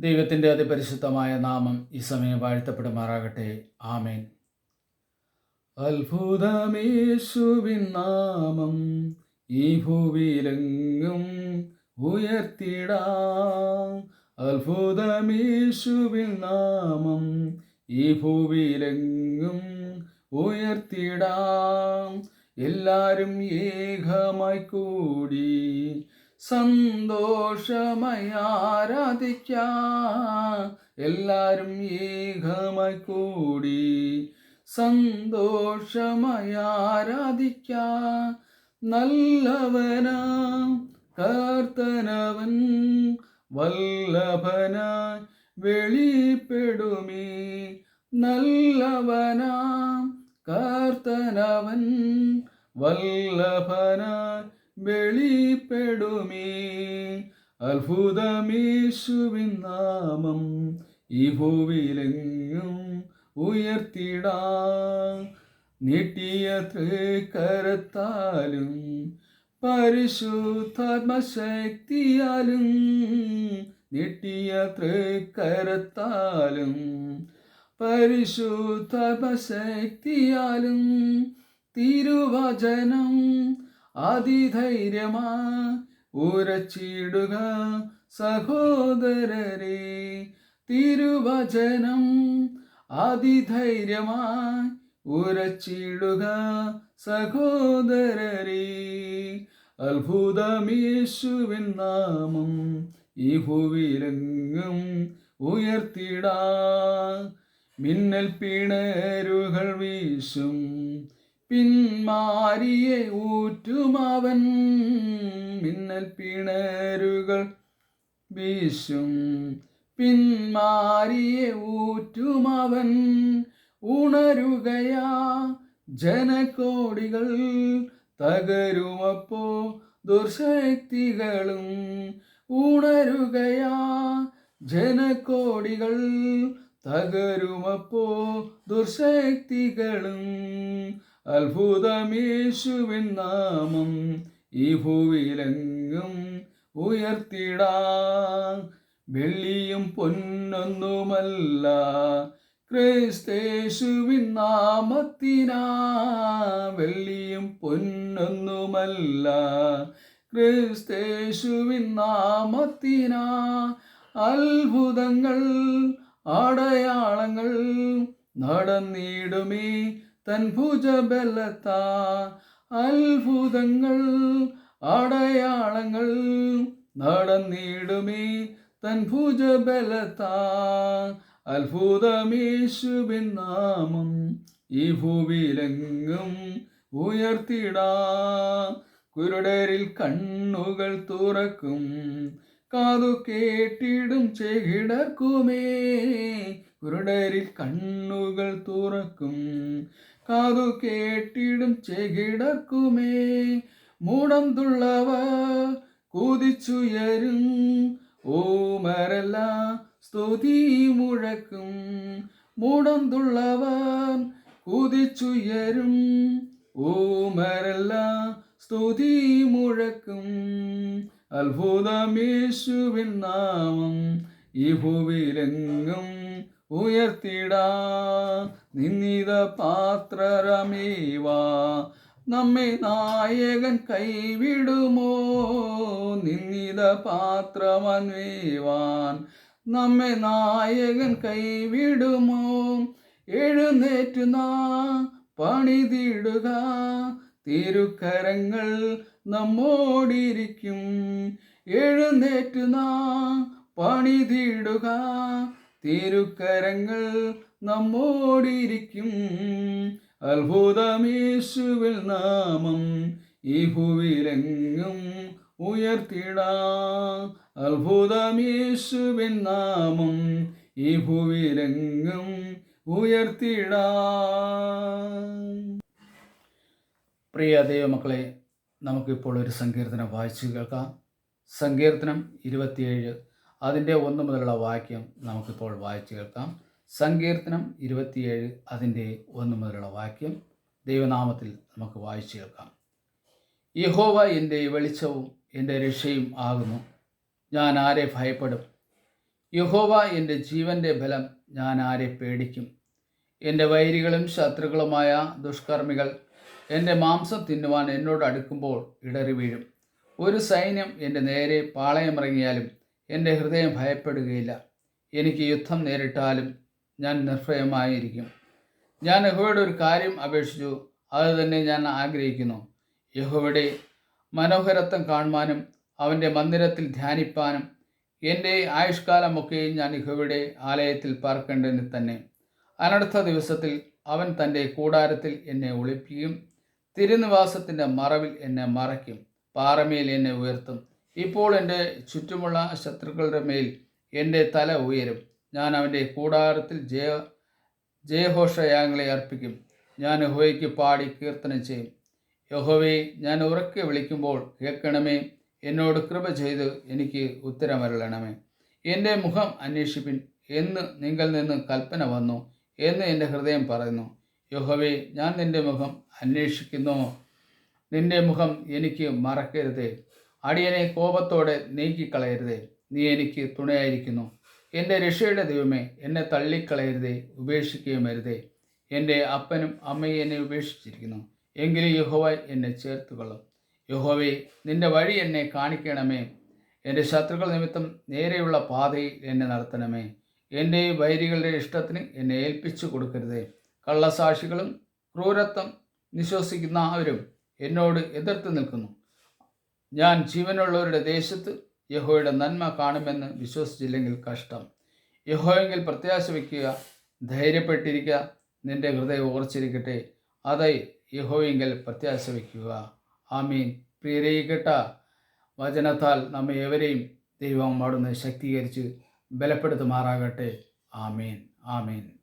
ദൈവത്തിന്റെ അതിപരിശുദ്ധമായ നാമം ഈ സമയം വാഴ്ത്തപ്പെടുമാറാകട്ടെ. ആമേൻ. അത്ഭുതമേശുവിൻ നാമം ഈ ഭൂവിയിലെങ്ങും ഉയർത്തിടാം. അത്ഭുതമേശുവിൻ നാമം ഈ ഭൂവിയിലെങ്ങും ഉയർത്തിടാം. എല്ലാവരും ഏകമായി കൂടി സന്തോഷമായി ആരാധിക്കാം എല്ലാരും ഏകമായി കൂടി സന്തോഷമായി ആരാധിക്കാം നല്ലവനാം കർത്തനവൻ വല്ലഭനായി വെളിപ്പെടുമേ. നല്ലവനാം കർത്തനവൻ വല്ലഭനായി വെളിപ്പെടുമേ. അത്ഭുതമേശുവിൻ നാമം ഈ ഭൂവിലെങ്ങും ഉയർത്തിടാ. നീട്ടിയ തൃക്കരത്താലും പരിശുദ്ധാത്മശക്തിയാലും നീട്ടിയ തൃക്കരത്താലും പരിശുദ്ധാത്മശക്തിയാലും തിരുവചനം അതിധൈര്യമാ ഉരച്ചിടുക സഹോദരരെ. തിരുവചനം അതിധൈര്യമായി ഉരച്ചിടുക സഹോദരരെ. അത്ഭുതമേശുവിൻ നാമം ഈ ഭൂവിലെങ്ങും ഉയർത്തിടാ. മിന്നൽ പിണരുകൾ വീശും പിന്മാരിയെ ഊറ്റുമവൻ മിന്നൽ പിണരുകൾ വീശും. പിന്മാരിയെ ഊറ്റുമവൻ ഉണരുകയാ ജനകോടികൾ തകരുമപ്പോ ദുർശക്തികളും ഉണരുകയാ ജനകോടികൾ തകരുമപ്പോ ദുർശക്തികളും അത്ഭുതമേശുവിൻ നാമം ഈ ഭൂവിലെങ്ങും ഉയർത്തിടാ. വെള്ളിയും പൊന്നൊന്നുമല്ല ക്രിസ്തേശുവിൻ നാമത്തിനാ. വെള്ളിയും പൊന്നൊന്നുമല്ല ക്രിസ്തേശുവിൻ നാമത്തിനാ. അത്ഭുതങ്ങൾ അടയാളങ്ങൾ നടന്നിടുമേ. തൻ ഭുജബലത്താ അത്ഭുതങ്ങൾ അടയാളങ്ങൾ നടന്നിടുമേ. തൻ ഭുജബലത്താ അത്ഭുതമേശുവിൻ നാമം ഈ ഭൂവിലെങ്ങും ഉയർത്തിടാ. കുരുടരിൽ കണ്ണുകൾ തുറക്കും കാതു കേട്ടിടും ചെകിടർക്കുമേ കുരുടരിൽ കണ്ണുകൾ തുറക്കും. കാതു കേട്ടിടും ചെകിടക്കുമേ. മൂടം തുള്ളവ കുതിച്ചുയരും. ഓമരല്ല സ്തുതി മുഴക്കും. മൂടം തുള്ളവൻ കുതിച്ചുയരും. ഓമരല്ല സ്തുതി മുഴക്കും. അത്ഭുതമേശുവിൻ നാമം. ഈ ഭൂവിലെങ്ങും ഉയർത്തിടാ. നിന്നിത പാത്രരമേവാ. നമ്മെ നായകൻ കൈവിടുമോ? നിന്നിത പാത്രമന്വേവാൻ. നമ്മെ നായകൻ കൈവിടുമോ? എഴുന്നേറ്റു നാ പണിതിടുക. തിരുക്കരങ്ങൾ നമ്മോടിരിക്കും. എഴുന്നേറ്റു നാ പണിതിടുക. തിരുക്കരങ്ങൾ നമ്മോടിരിക്കും. അത്ഭുതമേശുവിൽ നാമം ഈ ഭൂവിലെങ്ങും ഉയർത്തിടാ. അത്ഭുതമേശുവിൻ നാമം ഈ ഭൂവിലെങ്ങും ഉയർത്തിടാ. പ്രിയ ദൈവമക്കളെ നമുക്കിപ്പോൾ ഒരു സങ്കീർത്തനം വായിച്ചു കേൾക്കാം. സങ്കീർത്തനം ഇരുപത്തിയേഴ്. അതിന്റെ ഒന്ന് മുതലുള്ള വാക്യം നമുക്കിപ്പോൾ വായിച്ചു കേൾക്കാം. സങ്കീർത്തനം ഇരുപത്തിയേഴ് അതിന്റെ ഒന്ന് മുതലുള്ള വാക്യം ദൈവനാമത്തിൽ നമുക്ക് വായിച്ചു കേൾക്കാം. യഹോവ എന്റെ വെളിച്ചവും എന്റെ രക്ഷയും ആകുന്നു. ഞാൻ ആരെ ഭയപ്പെടും? യഹോവ എന്റെ ജീവന്റെ ബലം ഞാൻ ആരെ പേടിക്കും? എന്റെ വൈരികളും ശത്രുക്കളുമായ ദുഷ്കർമ്മികൾ എന്റെ മാംസം തിന്നുവാൻ എന്നോട് അടുക്കുമ്പോൾ ഇടറി വീഴും ഒരു സൈന്യം എന്റെ നേരെ പാളയമിറങ്ങിയാലും എന്റെ ഹൃദയം ഭയപ്പെടുകയില്ല. എനിക്ക് യുദ്ധം നേരിട്ടാലും ഞാൻ നിർഭയമായിരിക്കും. ഞാൻ യഹോയുടെ ഒരു കാര്യം അപേക്ഷിച്ചു. അത് തന്നെ ഞാൻ ആഗ്രഹിക്കുന്നു. യഹോയുടെ മനോഹരത്വം കാണുവാനും അവന്റെ മന്ദിരത്തിൽ ധ്യാനിപ്പാനും എന്റെ ആയുഷ്കാലമൊക്കെയും ഞാൻ യഹോവയുടെ ആലയത്തിൽ പാർക്കേണ്ടതിന് തന്നെ. അനടുത്ത ദിവസത്തിൽ അവൻ തന്റെ കൂടാരത്തിൽ എന്നെ ഒളിപ്പിക്കും. തിരുനിവാസത്തിന്റെ മറവിൽ എന്നെ മറയ്ക്കും. പാറമേൽ എന്നെ ഉയർത്തും. ഇപ്പോൾ എന്റെ ചുറ്റുമുള്ള ശത്രുക്കളുടെ മേൽ എന്റെ തല ഉയരും. ഞാൻ അവന്റെ കൂടാരത്തിൽ ജയ ജയഘോഷയാങ്ങളെ അർപ്പിക്കും. ഞാൻ യഹോവയ്ക്ക് പാടി കീർത്തനം ചെയ്യും. യഹോവേ ഞാൻ ഉറക്കെ വിളിക്കുമ്പോൾ കേൾക്കണമേ. എന്നോട് കൃപ ചെയ്ത് എനിക്ക് ഉത്തരമരളണമേ. എന്റെ മുഖം അന്വേഷിപ്പിൻ. എന്ന് നിങ്ങൾ നിന്ന് കൽപ്പന വന്നു. എന്ന് എന്റെ ഹൃദയം പറയുന്നു. യഹോവേ ഞാൻ നിന്റെ മുഖം അന്വേഷിക്കുന്നു. നിന്റെ മുഖം എനിക്ക് മറക്കരുതേ. അടിയനെ കോപത്തോടെ നീക്കിക്കളയരുതേ. നീ എനിക്ക് തുണയായിരിക്കുന്നു. എന്റെ രക്ഷയുടെ ദൈവമേ എന്നെ തള്ളിക്കളയരുതേ ഉപേക്ഷിക്കുകയും അരുതേ. എന്റെ അപ്പനും അമ്മയും എന്നെ ഉപേക്ഷിച്ചിരിക്കുന്നു. എങ്കിലും യഹോവ എന്നെ ചേർത്തുകൊള്ളും. യഹോവേ നിന്റെ വഴി എന്നെ കാണിക്കണമേ. എന്റെ ശത്രുക്കൾ നിമിത്തം നേരെയുള്ള പാതയിൽ എന്നെ നടത്തണമേ. എന്റെ വൈരികളുടെ ഇഷ്ടത്തിന് എന്നെ ഏൽപ്പിച്ചു കൊടുക്കരുതേ. കള്ളസാക്ഷികളും ക്രൂരത്വം നിശ്വസിക്കുന്നവരും എന്നോട് എതിർത്ത് നിൽക്കുന്നു. ഞാൻ ജീവനുള്ളവരുടെ ദേശത്ത് യഹോയുടെ നന്മ കാണുമെന്ന് വിശ്വസിച്ചില്ലെങ്കിൽ കഷ്ടം. യഹോയെങ്കിൽ പ്രത്യാശ വയ്ക്കുക ധൈര്യപ്പെട്ടിരിക്കുക നിന്റെ ഹൃദയം ഓർച്ചിരിക്കട്ടെ അതായി യഹോയെങ്കിൽ പ്രത്യാശ വയ്ക്കുക. ആമീൻ. പ്രിയരയിക്കട്ട വചനത്താൽ നമ്മെ എവരെയും ദൈവം അവിടുന്ന് ശക്തീകരിച്ച് ബലപ്പെടുത്തുമാറാകട്ടെ. ആമീൻ. ആമീൻ.